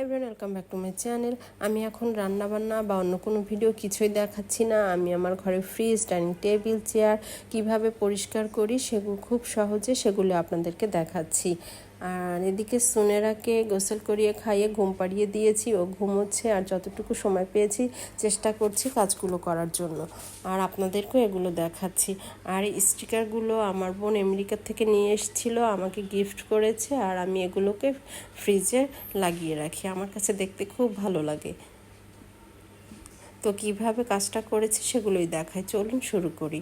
Everyone welcome back to my channel আমি এখন রান্না বান্না বা অন্য কোনো ভিডিও কিছুই দেখাচ্ছি না। আমি আমার ঘরে ফ্রিজ ডাইনিং টেবিল চেয়ার কীভাবে পরিষ্কার করি সেগুলো খুব সহজে সেগুলো আপনাদেরকে দেখাচ্ছি। আর এদিকে সুনেরাকে গোসল করিয়ে খাইয়ে ঘুম পাড়িয়ে দিয়েছি। ও ঘুমোচ্ছে আর যতটুকু সময় পেয়েছি চেষ্টা করছি কাজগুলো করার জন্য। আর আপনাদেরকেও এগুলো দেখাচ্ছি। আর এই স্টিকারগুলো আমার বোন আমেরিকা থেকে নিয়ে এসেছিল, আমাকে গিফট করেছে আর আমি এগুলোকে ফ্রিজে লাগিয়ে রাখি। আমার কাছে দেখতে খুব ভালো লাগে। তো কীভাবে কাজটা করেছি সেগুলোই দেখায় চলুন শুরু করি।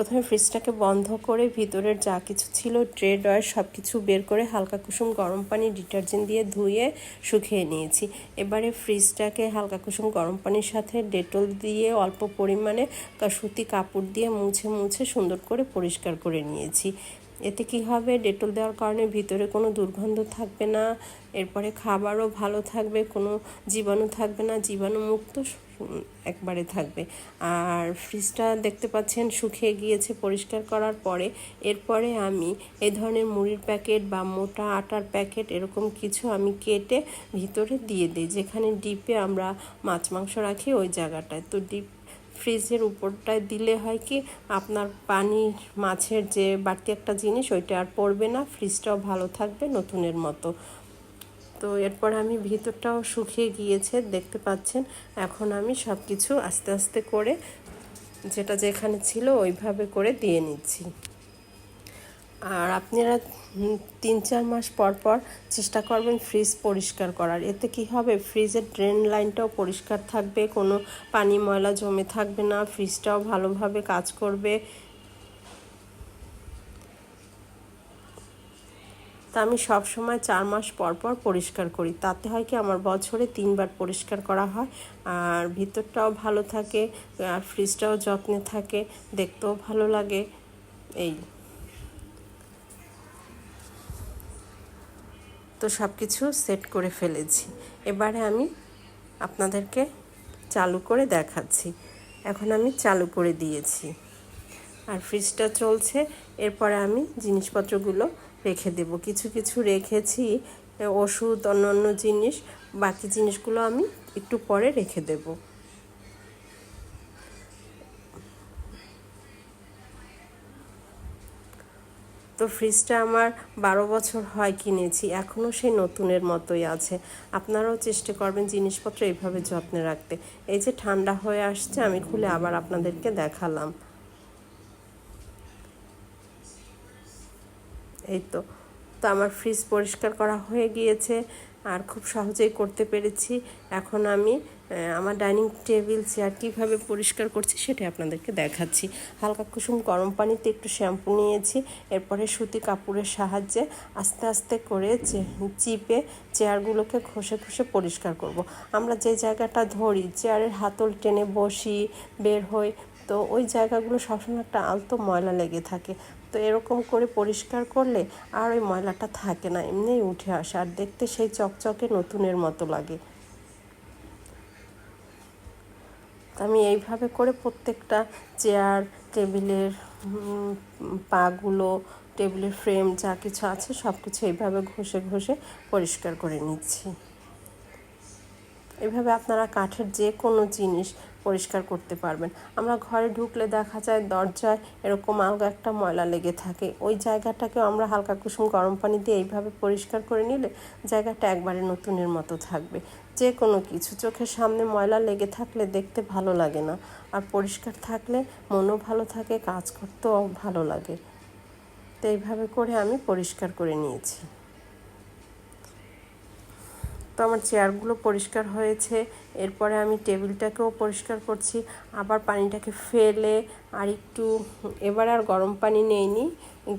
প্রথমে ফ্রিজটাকে বন্ধ করে ভিতরের যা কিছু ছিল ট্রে ডয়ার সব কিছু বের করে হালকা কুসুম গরম পানি ডিটারজেন্ট দিয়ে ধুয়ে শুকিয়ে নিয়েছি। এবারে ফ্রিজটাকে হালকা কুসুম গরম পানির সাথে ডেটল দিয়ে অল্প পরিমাণে সুতি কাপড় দিয়ে মুছে মুছে সুন্দর করে পরিষ্কার করে নিয়েছি। এতে কি হবে? ডেটল দেওয়ার কারণে ভিতরে কোনো দুর্গন্ধ থাকবে না, এরপরে খাবারও ভালো থাকবে, কোনো জীবাণু থাকবে না, জীবাণুমুক্ত একবারে থাকবে। আর ফ্রিজটা দেখতে পাচ্ছেন, শুকিয়ে গিয়েছে পরিষ্কার করার পরে। এরপরে আমি এই ধরনের মুড়ির প্যাকেট বা মোটা আটার প্যাকেট এরকম কিছু আমি কেটে ভিতরে দিয়ে দিই, যেখানে ডিপে আমরা মাছ, মাংস রাখি ওই জায়গাটায়। তো ডিপ ফ্রিজের উপরটায় দিলে হয় কি, আপনার পানি মাছের যে বাড়তি একটা জিনিস, ওইটা আর পড়বে না ফ্রিজটাও ভালো থাকবে নতুনের মতো। তো এরপর আমি ভিতরটাও শুকিয়ে গিয়েছে, দেখতে পাচ্ছেন। এখন আমি সব কিছু আস্তে আস্তে করে যেটা যেখানে ছিল ওইভাবে করে দিয়ে নিচ্ছি। আর আপনারা তিন চার মাস পর পর চেষ্টা করবেন ফ্রিজ পরিষ্কার করার। এতে কি হবে? ফ্রিজের ড্রেন লাইনটাও পরিষ্কার থাকবে, কোনো পানি ময়লা জমে থাকবে না, ফ্রিজটাও ভালোভাবে কাজ করবে। তা আমি সব সময় চার মাস পর পর পরিষ্কার করি। তাতে হয় কি আমার বছরে তিনবার পরিষ্কার করা হয়। আর ভিতরটাও ভালো থাকে, আর ফ্রিজটাও যত্নে থাকে, দেখতেও ভালো লাগে। এই। তো সব কিছু সেট করে ফেলেছি। এবারে আমি আপনাদেরকে চালু করে দেখাচ্ছি। এখন আমি চালু করে দিয়েছি। আর ফ্রিজটা চলছে। এরপরে আমি জিনিসপত্রগুলো রেখে দেব। কিছু কিছু রেখেছি ওষুধ অন্য অন্য জিনিস। বাকি জিনিসগুলো আমি একটু পরে রেখে দেবো। তো ফ্রিজটা আমার বারো বছর হয় কিনেছি, এখনও সেই নতুনের মতোই আছে। আপনারাও চেষ্টা করবেন জিনিসপত্র এইভাবে যত্নে রাখতে। এই যে ঠান্ডা হয়ে আসছে, আমি খুলে আবার আপনাদেরকে দেখালাম। এই তো। তো আমার ফ্রিজ পরিষ্কার করা হয়ে গিয়েছে আর খুব সহজেই করতে পেরেছি। এখন আমি আমার ডাইনিং টেবিল চেয়ার কীভাবে পরিষ্কার করছি সেটা আপনাদেরকে দেখাচ্ছি। হালকা কুসুম গরম পানিতে একটু শ্যাম্পু নিয়েছি, এরপরে সুতি কাপড়ের সাহায্যে আস্তে আস্তে করে চিপে চেয়ারগুলোকে ঘষে ঘষে পরিষ্কার করব। আমরা যে জায়গাটা ধরি চেয়ারের হাতল টেনে বসি, বের হই, তো ওই জায়গাগুলো সবসময় একটা আলতো ময়লা লেগে থাকে। তো এরকম করে পরিষ্কার করলে আর ওই ময়লাটা থাকে না, এমনিই উঠে আসে। আর দেখতে সেই চকচকে নতুনের মতো লাগে। আমি এইভাবে করে প্রত্যেকটা চেয়ার, টেবিলের পাগুলো, টেবিলের ফ্রেম যা কিছু আছে সব কিছু এইভাবে ঘষে ঘষে পরিষ্কার করে নিচ্ছি। এভাবে আপনারা কাঠের যে কোনো জিনিস পরিষ্কার করতে পারবেন। আমরা ঘরে ঢুকলে দেখা যায় দরজায় এরকম আলগা একটা ময়লা লেগে থাকে। ওই জায়গাটাকেও আমরা হালকা কুসুম গরম পানি দিয়ে এইভাবে পরিষ্কার করে নিলে জায়গাটা একবারে নতুনের মতো থাকবে। যে কোনো কিছু, চোখের সামনে ময়লা লেগে থাকলে দেখতে ভালো লাগে না। আর পরিষ্কার থাকলে মনও ভালো থাকে, কাজ করতেও ভালো লাগে। তো এইভাবে করে আমি পরিষ্কার করে নিয়েছি। তো আমার চেয়ারগুলো পরিষ্কার হয়েছে। এরপরে আমি টেবিলটাকেও পরিষ্কার করছি। আবার পানিটাকে ফেলে আর একটু, এবার আর গরম পানি নেইনি।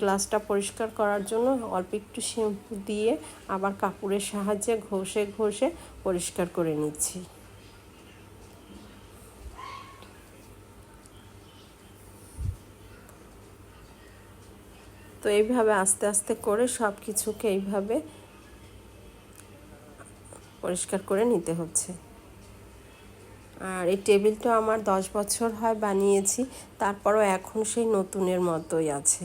গ্লাসটা পরিষ্কার করার জন্য অল্প একটু শ্যাম্পু দিয়ে আবার কাপড়ের সাহায্যে ঘষে ঘষে পরিষ্কার করে নিচ্ছি। তো এইভাবে আস্তে আস্তে করে সব কিছুকে এইভাবে পরিষ্কার করে নিতে হচ্ছে। আর এই টেবিলটা আমার দশ বছর হয় বানিয়েছি, তারপরও এখন সেই নতুনের মতোই আছে।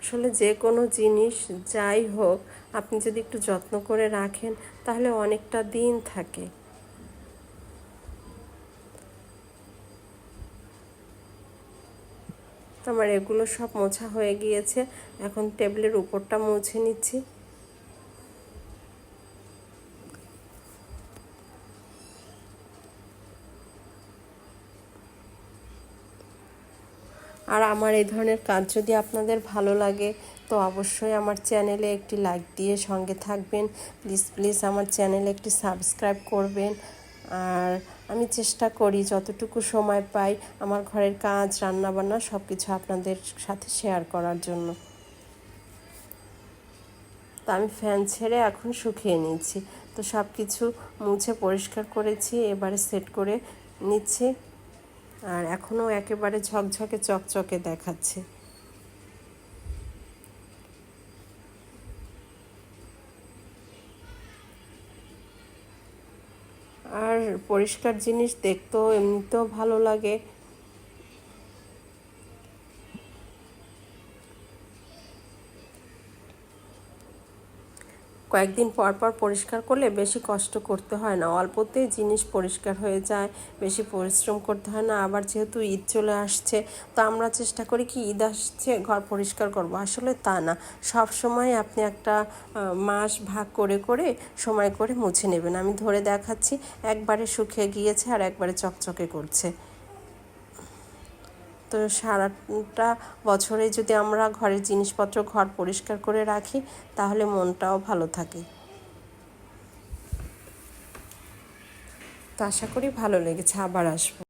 আসলে যে কোনো জিনিস যাই হোক, আপনি যদি একটু যত্ন করে রাখেন, তাহলে অনেকটা দিন থাকে। তো আমার এগুলো সব মোছা হয়ে গিয়েছে। এখন টেবিলের উপরটা মুছে নিচ্ছি। আর আমার এই ধরনের কাজ যদি আপনাদের ভালো লাগে, তো অবশ্যই আমার চ্যানেলে একটি লাইক দিয়ে সঙ্গে থাকবেন। প্লিজ প্লিজ আমার চ্যানেলে একটি সাবস্ক্রাইব করবেন। আর আমি চেষ্টা করি যতটুকু সময় পাই আমার ঘরের কাজ, রান্নাবান্না সব কিছু আপনাদের সাথে শেয়ার করার জন্য। তো আমি ফ্যান ছেড়ে এখন শুকিয়ে নিচ্ছি। তো সব কিছু মুছে পরিষ্কার করেছি, এবারে সেট করে নিচ্ছি। আর এখনও একেবারে ঝকঝকে, চকচকে দেখাচ্ছে। আর পরিষ্কার জিনিস দেখতেও এমনিতেও ভালো লাগে। কয়েকদিন পর পর পরিষ্কার করলে বেশি কষ্ট করতে হয় না। অল্পতেই জিনিস পরিষ্কার হয়ে যায়, বেশি পরিশ্রম করতে হয় না। আবার যেহেতু ঈদ চলে আসছে, তো আমরা চেষ্টা করি কি ঈদ আসছে, ঘর পরিষ্কার করব। আসলে তা না। সব সময় আপনি একটা মাস ভাগ করে করে, সময় করে মুছে নেবেন। আমি ধরে দেখাচ্ছি, একবারে শুকিয়ে গিয়েছে আর একবারে চকচকে করছে। তো সারাটা বছরে যদি আমরা ঘরের জিনিসপত্র ঘর পরিষ্কার করে রাখি, তাহলে মনটাও ভালো থাকে। তো আশা করি ভালো লেগেছে, আবার আসব।